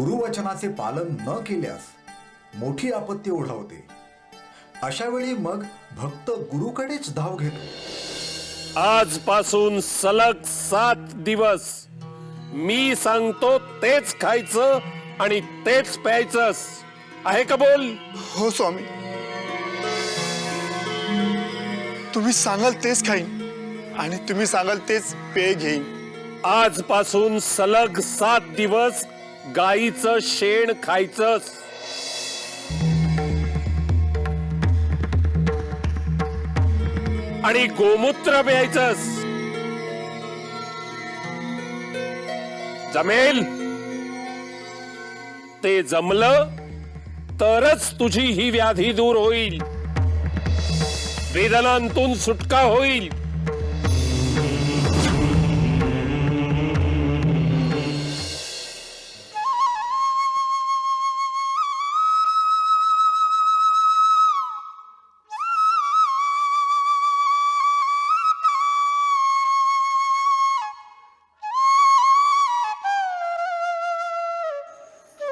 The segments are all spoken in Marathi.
गुरुवचनाचे पालन न केल्यास मोठी आपत्ती ओढावते. अशा वेळी मग भक्त गुरुकडेच धाव घेतो. आजपासून सलग सात दिवस मी सांगतो तेच खायचं आणि तेच प्यायचंस आहे का बोल? हो स्वामी. तुम्ही सांगाल तेच खाईन आणि तुम्ही सांगाल तेच पेय घेईन. आजपासून सलग सात दिवस गाईचं शेण खायचंच आणि गोमूत्र प्यायचंस जमेल. ते जमलं तरच तुझी ही व्याधी दूर होईल. वेदनांतून सुटका होईल.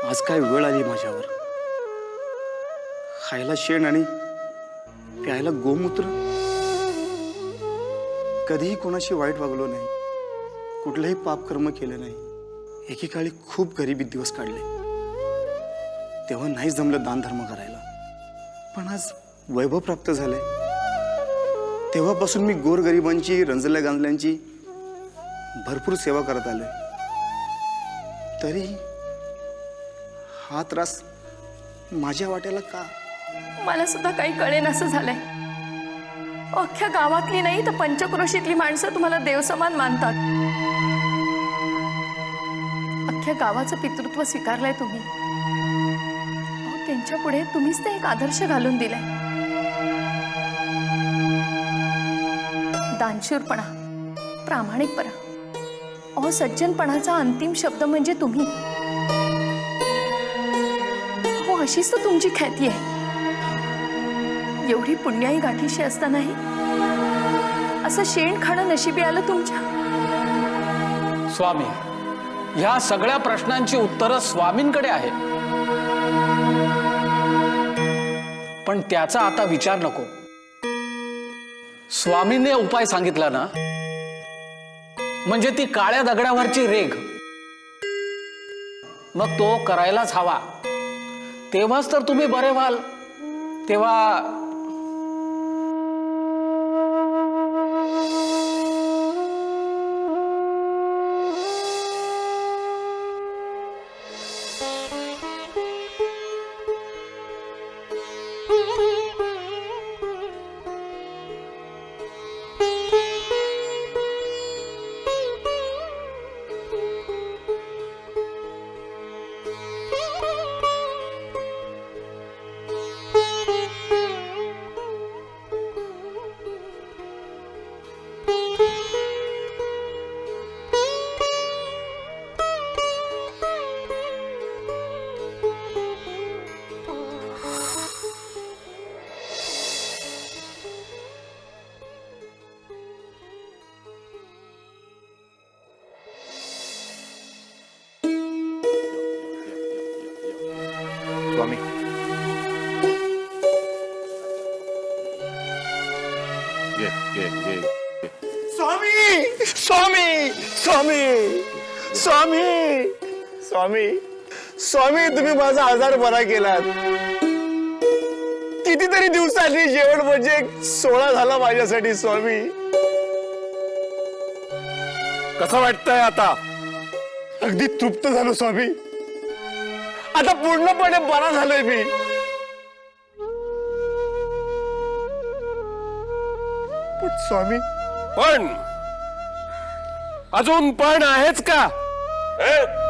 आज काय वेळ आली माझ्यावर? खायला शेण आणि प्यायला गोमूत्र? कधीही कोणाशी वाईट वागलो नाही. कुठलंही पाप कर्म केलं नाही. एकेकाळी खूप गरिबी दिवस काढले. तेव्हा नाहीच जमलं दानधर्म करायला. पण आज वैभव प्राप्त झालंय तेव्हापासून मी गोरगरिबांची रंजल्या गांजल्यांची भरपूर सेवा करत आलोय. तरी हा त्रास माझ्या वाट्याला का? मला सुद्धा काही कळेन असं झालंय. अख्ख्या गावातली नाही तर पंचक्रोशीतली माणसं तुम्हाला देवसमान मानतात. अख्ख्या गावाचं पितृत्व स्वीकारलंय तुम्ही. अहो, त्यांच्या पुढे तुम्हीच ते एक आदर्श घालून दिलाय. दानशूरपणा प्रामाणिकपणा अहो सज्जनपणाचा अंतिम शब्द म्हणजे तुम्ही. अशीच तर तुमची ख्याती आहे. एवढी पुण्याई गाठीशी असतानाही असं शेण खाणं नशिबी आलं तुमच्या? स्वामी ह्या सगळ्या प्रश्नांची उत्तरं स्वामींकडे आहेत. पण त्याचा आता विचार नको. स्वामींनी उपाय सांगितला ना? म्हणजे ती काळ्या दगडावरची रेघ. मग तो करायलाच हवा. तेव्हाच तर तुम्ही बरे व्हाल. तेव्हा स्वामी स्वामी स्वामी स्वामी स्वामी स्वामी स्वामी तुम्ही माझा आजार बरा केलात. कितीतरी दिवसांनी जेवण म्हणजे एक सोळा झाला माझ्यासाठी स्वामी. कसं वाटतंय आता? अगदी तृप्त झालो स्वामी. आता पूर्णपणे बरा झालोय मी. पण स्वामी. पण. अजून पण आहेच का? हे?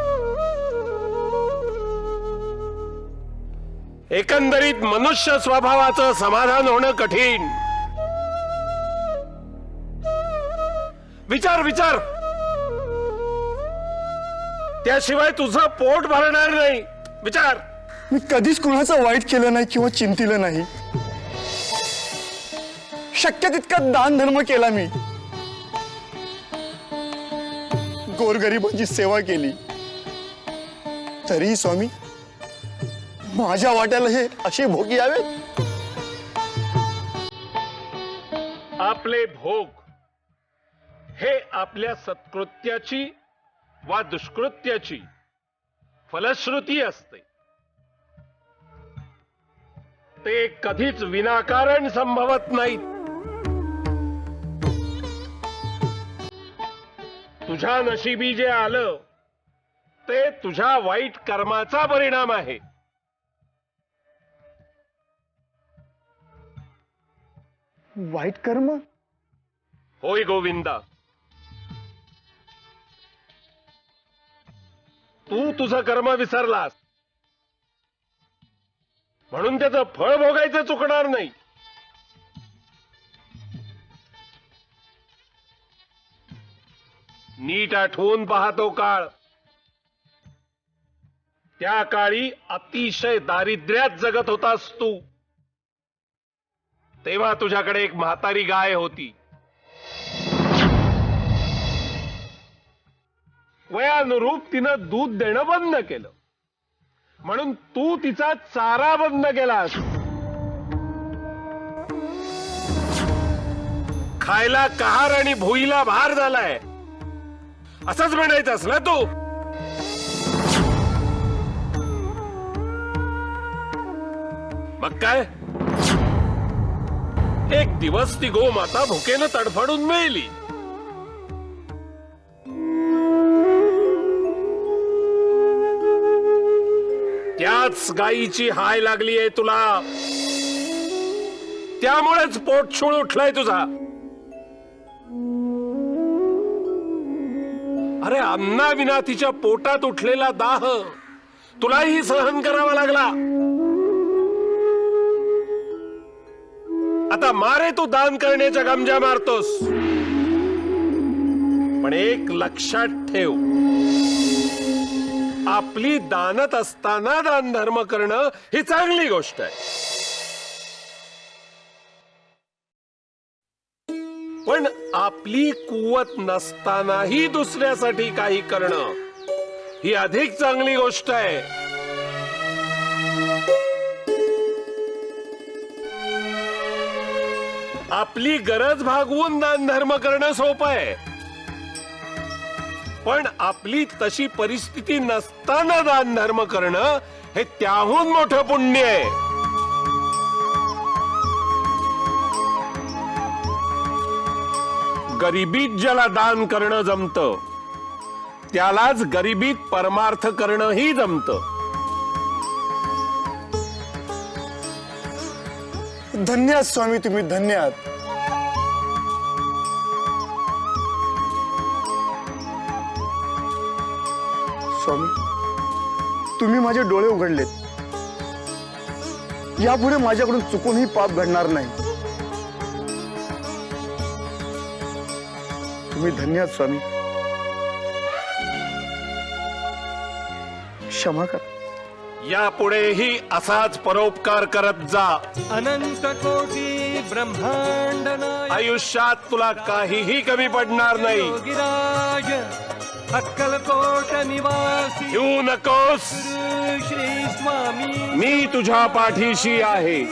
एकंदरीत मनुष्य स्वभावाचं समाधान होणं कठीण. विचार विचार. त्याशिवाय तुझं पोट भरणार नाही. विचार. मी कधीच कुणाचं वाईट केलं नाही किंवा चिंतिलं नाही. शक्य तितका दान धर्म केला मी. गोरगरिबांची सेवा केली. तरीही स्वामी माझ्या वाट्याला हे असे भोग यावेत? आपले भोग हे आपल्या सत्कृत्याची वा दुष्कृत्याची फलश्रुती असते. ते कधीच विनाकारण संभवत नाहीत तुझ्या नशिबी जे आलं ते तुझ्या वाईट कर्माचा परिणाम आहे. वाईट कर्म? होय गोविंदा. तू तुझं कर्म विसरलास. म्हणून त्याचं फळ भोगायचं चुकणार नाही. नीट आठवून पाहतो काळ. त्या काळी अतिशय दारिद्र्यात जगत होतास तू. तेव्हा तुझ्याकडे एक म्हातारी गाय होती. वयानुरूप तिनं दूध देणं बंद केलं. म्हणून तू तिचा चारा बंद केलास. खायला कहार आणि भुईला भार झालाय. असंच म्हणायचंस ना तू? मग काय? एक दिवस ती गोमाता भुकेनं तडफडून मिळली त्याच गायीची हाय लागली आहे तुला. त्यामुळेच पोट छूळ उठलाय तुझा. अरे अन्ना विना तिच्या पोटात उठलेला दाह तुलाही सहन करावा लागला. आता मारे तू दान करण्याच्या गमजा मारतोस. पण एक लक्षात ठेव. आपली दानत असताना दान धर्म करणं ही चांगली गोष्ट आहे. पण आपली कुवत नसतानाही दुसऱ्यासाठी काही करणं ही अधिक चांगली गोष्ट आहे. आपली गरज भागवून दान धर्म करणं सोपं आहे. पण आपली तशी परिस्थिती नसताना दान धर्म करणं हे त्याहून मोठं पुण्य आहे. गरिबीत ज्याला दान करणं जमत त्यालाच गरिबीत परमार्थ करणंही जमत. धन्य स्वामी तुम्ही धन्य आहात. स्वामी. तुम्ही माझे डोळे उघडलेत. यापुढे माझ्याकडून चुकूनही पाप घडणार नाही. तुम्ही धन्य आहात स्वामी. क्षमा करा. यापुढेही असाच परोपकार करत जा. अनंत कोटी ब्रह्मांड आयुष्यात तुला काहीही कमी पडणार नाही. अक्कलकोट निवासी येऊ नकोस. श्री स्वामी मी तुझ्या पाठीशी आहे.